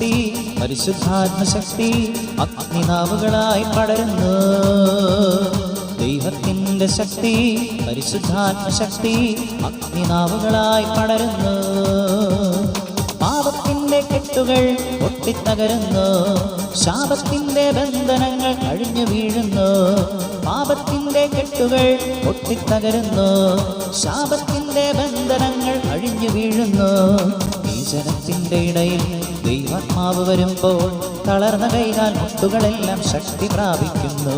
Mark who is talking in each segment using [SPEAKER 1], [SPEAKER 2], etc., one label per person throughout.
[SPEAKER 1] ശക്തി പരിശുദ്ധാത്മ ശക്തി അഗ്നിനാവുകളായി പടരുന്നു. ദൈവത്തിന്റെ ശക്തി പരിശുദ്ധാത്മ ശക്തി അഗ്നിനാവുകളായി പടരുന്നു. പാപത്തിന്റെ കെട്ടുകൾ ഒട്ടിത്തകരുന്നു ശാപത്തിന്റെ ബന്ധനങ്ങൾ അഴിഞ്ഞു വീഴുന്നു. പാപത്തിന്റെ കെട്ടുകൾ ഒട്ടിത്തകരുന്നു ശാപത്തിന്റെ ബന്ധനങ്ങൾ അഴിഞ്ഞു വീഴുന്നു. ഈ ജനത്തിന്റെ ഇടയിൽ ദൈവാത്മാവ് വരുമ്പോൾ തളർന്ന കൈകാൽ മുട്ടുകളെല്ലാം ശക്തി പ്രാപിക്കുന്നു.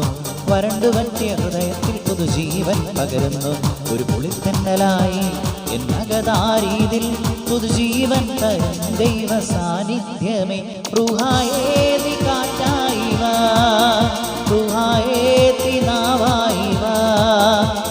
[SPEAKER 1] വരണ്ടു പറ്റിയ ഹൃദയത്തിൽ പുതുജീവൻ പകരുന്നു. ഒരു പുളിത്തെന്നലായി എന്നകതാരീതിൽ പുതുജീവൻ തരും ദൈവ സാന്നിധ്യമേ റുഹായേതി കാറ്റായി വാ നാവായി വാ.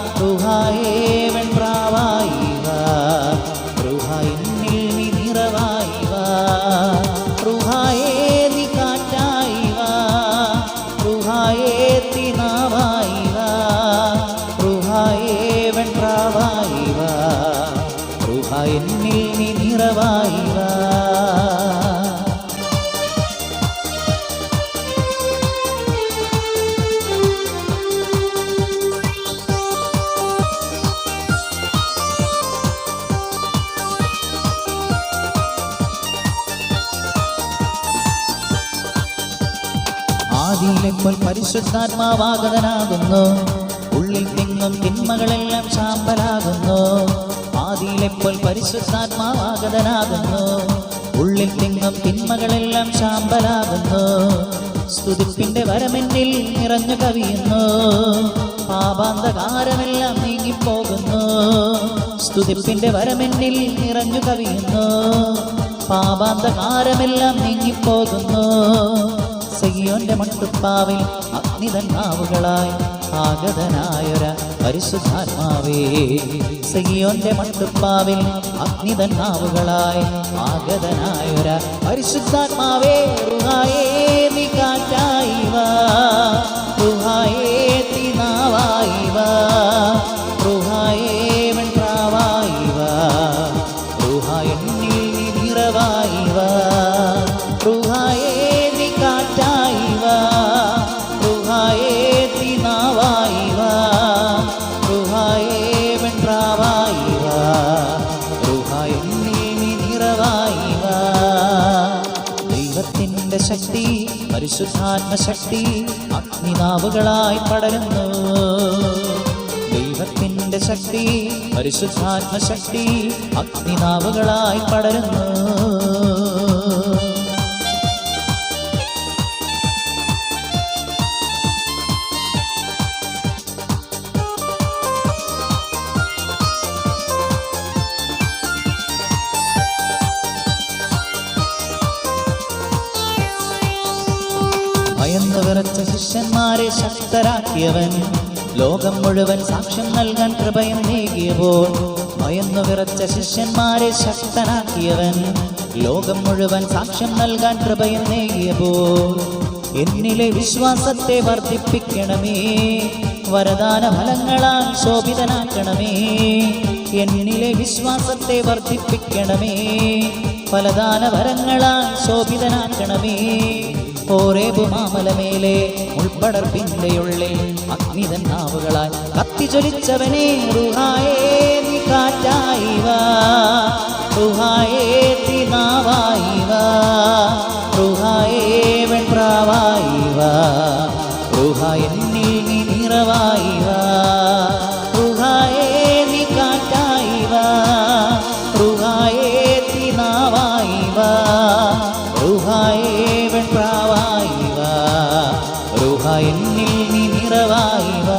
[SPEAKER 1] പരിശുദ്ധാത്മാവാഗതനാകുന്നു. ഉള്ളിൽ നിന്നും തിന്മകളെല്ലാം ശാമ്പലാകുന്നു ആദിയിലെപ്പോൾ പരിശുദ്ധാത്മാവാഗതനാകുന്നു. ഉള്ളിൽ തിങ്ങും തിന്മകളെല്ലാം ശാമ്പലാകുന്നു സ്തുതിപ്പിന്റെ വരമെന്നിൽ നിറഞ്ഞു കവിയുന്നു. പാപാന്തകാരമെല്ലാം നീങ്ങിപ്പോകുന്നു. സ്തുതിപ്പിന്റെ വരമെന്നിൽ നിറഞ്ഞു കവിയുന്നു. പാപാന്തകാരമെല്ലാം നീങ്ങിപ്പോകുന്നു. സയ്യോന്റെ മട്ടുപ്പാവിൽ അഗ്നിതൻ നാവുകളായി ആഗതനായൊര പരിശുദ്ധാത്മാവേ സയ്യോന്റെ മട്ടുപ്പാവിൽ അഗ്നിതൻ നാവുകളായി ആഗതനായൊര പരിശുദ്ധാത്മാവേ റുഹായേ നീ കാറ്റായി വാ. പരിശുദ്ധാത്മ ശക്തി അഗ്നിനാവുകളായി പടരുന്നു. ദൈവത്തിന്റെ ശക്തി പരിശുദ്ധാത്മശക്തി അഗ്നിനാവുകളായി പടരുന്നു. ശിഷ്യന്മാരെ ശക്തരാക്കിയവൻ. ലോകം മുഴുവൻ സാക്ഷ്യം നൽകാൻ കൃപയം നീകിയപ്പോൾ ഭയന്നു വിറച്ച ശിഷ്യന്മാരെ ശക്തനാക്കിയവൻ. ലോകം മുഴുവൻ സാക്ഷ്യം നൽകാൻ കൃപയം നീകിയപ്പോൾ എന്നിലെ വിശ്വാസത്തെ വർദ്ധിപ്പിക്കണമേ. വരദാന ഫലങ്ങളാൽ ശോഭിതനാക്കണമേ. എന്നിലെ വിശ്വാസത്തെ വർദ്ധിപ്പിക്കണമേ. ഫലദാന വരങ്ങളാൽ ശോഭിതനാക്കണമേ. ഓരേബു മാമലമേലെ ഉൾപ്പടർപ്പിന്റെ ഉള്ളിൽ അഗ്നിതൻ നാവുകളാൽ കത്തിജ്വലിച്ചവനെ റുഹായേ നീ വാ. വാ. വെൺപ്രാവായി വാ. റുഹായെന്നിൽ നീ നിറവായി വാ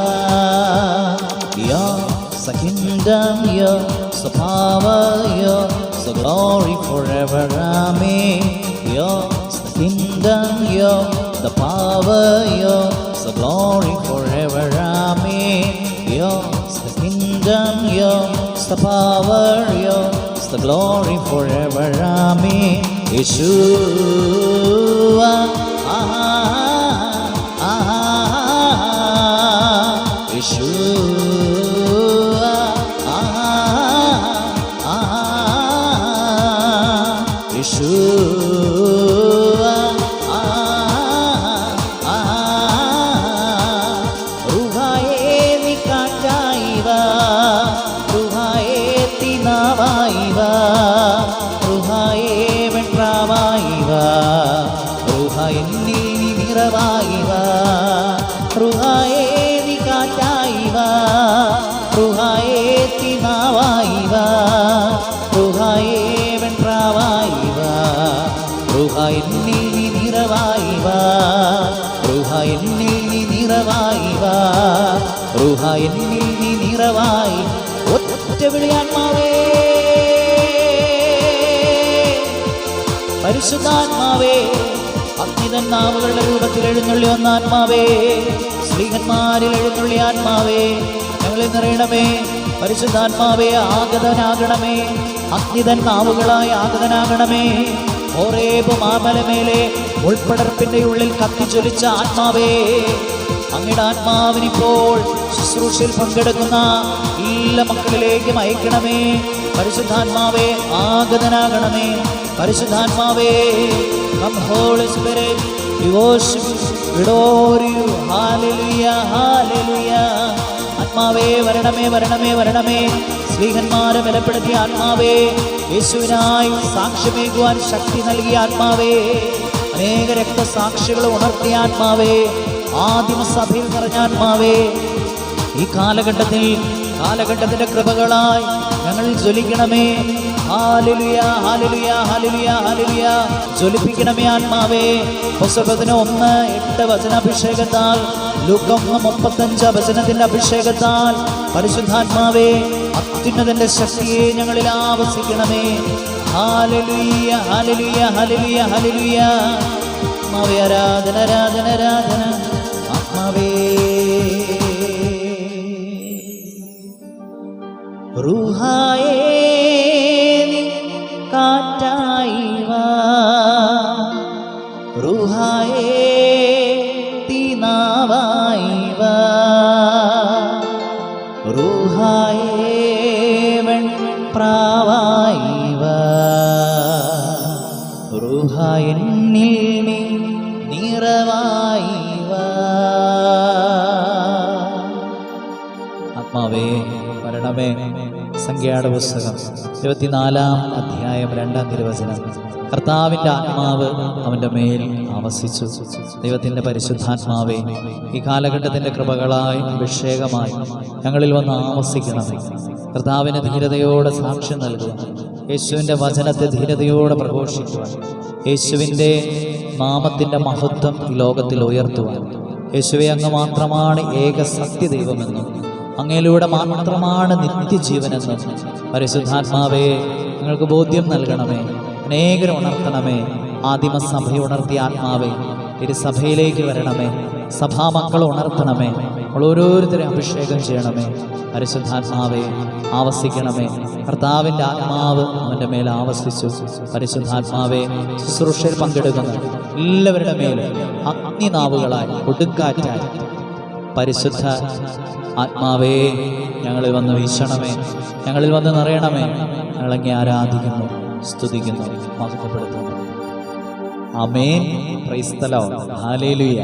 [SPEAKER 1] the kingdom, yours so power, yours the glory forever. Amen. Yours the kingdom, yours the power, yours the glory forever. Amen. Yours the kingdom, yours the power, yours the glory forever. Amen. Yeshua. இஷுவா இஷுவா ருஹாயே விகாட்டாய்வா ருஹாயே தினாவாய்வா ருஹாயே வென்றாவாய்வா വെൺപ്രാവായി വാ റുഹ നീ നിറവായി വാ റുഹ എന്നിൽ നീ നിറവായി വാ റുഹ എന്നിൽ നീ നിറവായി. ഒറ്റ വിളിയാത്മാവേ പരിശുദ്ധാത്മാവേ അഗ്നിതൻ രൂപത്തിൽ എഴുന്നള്ളി വന്ന ആത്മാവേ സ്ത്രീകന്മാരിൽ എഴുന്നള്ളി ആത്മാവേ ഞങ്ങളെ നിറയണമേ. പരിശുദ്ധാത്മാവേ ആഗതനാകണമേ. അഗ്നിതൻ മാവുകളായി ആഗതനാകണമേ. ഓരേബ് മാമലമേലെ ഉൾപ്പെടർപ്പിന്റെ ഉള്ളിൽ കത്തിച്ചൊലിച്ച ആത്മാവേ. അങ്ങയുടെ ആത്മാവിനിപ്പോൾ ശുശ്രൂഷയിൽ പങ്കെടുക്കുന്ന എല്ലാ മക്കളിലേക്കും അയക്കണമേ. പരിശുദ്ധാത്മാവേ ആഗതനാകണമേ. പരിശുദ്ധാത്മാവേ come holy spirit we worship hallelujah we ആത്മാവേ വരണമേ വരണമേ വരണമേ. സ്ത്രീഹന്മാരെ ബലപ്പെടുത്തിയ ആത്മാവേ യേശുവിനായി സാക്ഷ്യമേകുവാൻ ശക്തി നൽകിയ ആത്മാവേ. അനേക രക്തസാക്ഷികൾ ഉണർത്തിയ ആത്മാവേ ആദിമ സഭയിൽ നിറഞ്ഞ ആത്മാവേ. ഈ കാലഘട്ടത്തിൽ കാലഘട്ടത്തിന്റെ കൃപകളായി ഞങ്ങൾ ജ്വലിക്കണമേ. ഹാലലുയ ഹാലലുയ ഹാലലുയ ഹാലലുയ. ജ്വലിപ്പിക്കണമേ ആത്മാവേ. പുസ്തകത്തിന് ഒന്ന് എട്ട് വചനാഭിഷേകത്താൽ ലുക്കൊന്ന് മുപ്പത്തഞ്ച് വചനത്തിന്റെ അഭിഷേകത്താൽ പരിശുദ്ധാത്മാവേ അത്യുന്നതന്റെ ശക്തിയെ ഞങ്ങളിൽ ആവസിക്കണമേ. ഹാലലുയ ഹാലലുയ ഹാലലുയ ഹാലലുയ. ആത്മാവേ ആരാധന ആരാധന ആരാധന. ആത്മാവേ. റുഹായേ നീ റുഹ എന്നിൽ നിറവായി ആത്മാവേ വരണമേ സംഖ്യയുടെ പുസ്തകം ഇരുപത്തിനാലാം അധ്യായം രണ്ടാം തിരുവചനം. കർത്താവിന്റെ ആത്മാവ് അവന്റെ മേൽ ആവസിച്ചു. ദൈവത്തിന്റെ പരിശുദ്ധാത്മാവേ ഈ കാലഘട്ടത്തിന്റെ കൃപകളായി അഭിഷേകമായി ഞങ്ങളിൽ വന്ന് ആവസിക്കണമേ. കർത്താവിന് ധീരതയോടെ സാക്ഷ്യം നൽകുവാൻ യേശുവിന്റെ വചനത്തെ ധീരതയോടെ പ്രഘോഷിക്കുവാൻ യേശുവിന്റെ നാമത്തിന്റെ മഹത്വം ഈ ലോകത്തിൽ ഉയർത്തുവാൻ. യേശുവെ അങ്ങ് മാത്രമാണ് ഏക സത്യദൈവമെന്നും അങ്ങയിലൂടെ മാത്രമാണ് നിത്യജീവനെന്നും പരിശുദ്ധാത്മാവേ നിങ്ങൾക്ക് ബോധ്യം നൽകണമേ അനേകരെ ഉണർത്തണമേ ആദിമ ഉണർത്തിയ ആത്മാവേ തിരുസഭയിലേക്ക് വരണമേ സഭാമക്കൾ ഉണർത്തണമേ നമ്മൾ ഓരോരുത്തരെ അഭിഷേകം ചെയ്യണമേ. പരിശുദ്ധാത്മാവേ ആവസിക്കണമേ. കർത്താവിന്റെ ആത്മാവ് അവന്റെ മേൽ ആവസിച്ചു. പരിശുദ്ധാത്മാവേ ശുശ്രൂഷയിൽ പങ്കെടുക്കുന്ന എല്ലാവരുടെ മേലും അഗ്നിനാവുകളായി ഒടുക്കാറ്റായി പരിശുദ്ധ ആത്മാവേ ഞങ്ങളിൽ വന്ന് വീശണമേ. ഞങ്ങളിൽ വന്ന് നിറയണമേ. ഞങ്ങളങ്ങി ആരാധിക്കുന്നു സ്തുതിക്കുന്നു മഹത്വപ്പെടുത്തുന്നു. അമേൻ ക്രൈസ്തലോ ഹാലേലുയ